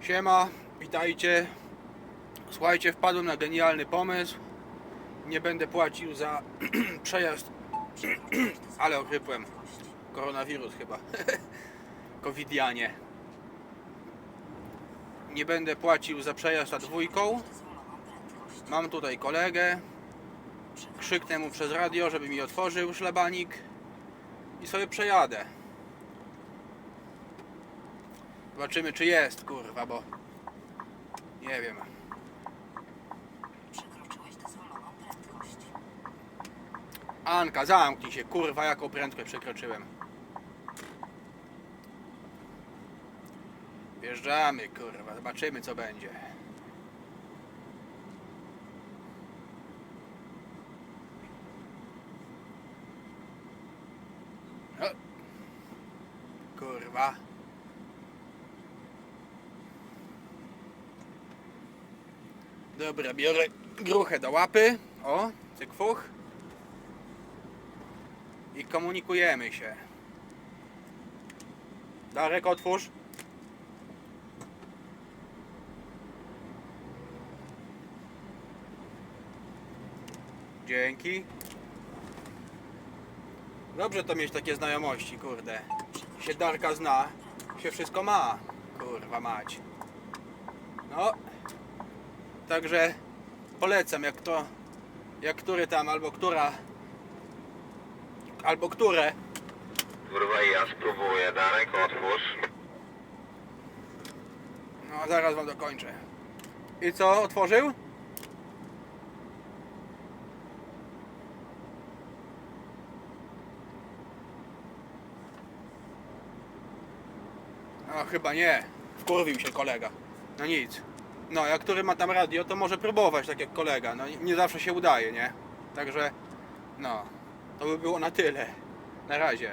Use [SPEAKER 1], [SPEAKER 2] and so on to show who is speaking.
[SPEAKER 1] Siema, witajcie. Słuchajcie, wpadłem na genialny pomysł. Nie będę płacił za przejazd, ale ochrypłem. Koronawirus chyba. Covidianie. Nie będę płacił za przejazd a dwójką. Mam tutaj kolegę. Krzyknę mu przez radio, żeby mi otworzył szlabanik i sobie przejadę. Zobaczymy czy jest, kurwa, bo nie wiem.
[SPEAKER 2] Przekroczyłeś dozwoloną prędkość.
[SPEAKER 1] Anka, zamknij się, kurwa, jaką prędkość przekroczyłem. Wjeżdżamy, kurwa, zobaczymy co będzie. O. Kurwa. Dobra, biorę gruchę do łapy. O, cyk fuch i komunikujemy się. Darek, otwórz. Dzięki. Dobrze to mieć takie znajomości, kurde. Się Darka zna, się wszystko ma. Kurwa mać. No. Także polecam, jak to, jak który tam albo która albo które.
[SPEAKER 3] Kurwa ja spróbuję, Darek, otwórz.
[SPEAKER 1] No, zaraz wam dokończę. I co, otworzył? No, chyba nie. Wkurwił się kolega. No nic. No, jak który ma tam radio, to może próbować tak jak kolega. No, nie- zawsze się udaje, nie? Także, no, to by było na tyle. Na razie.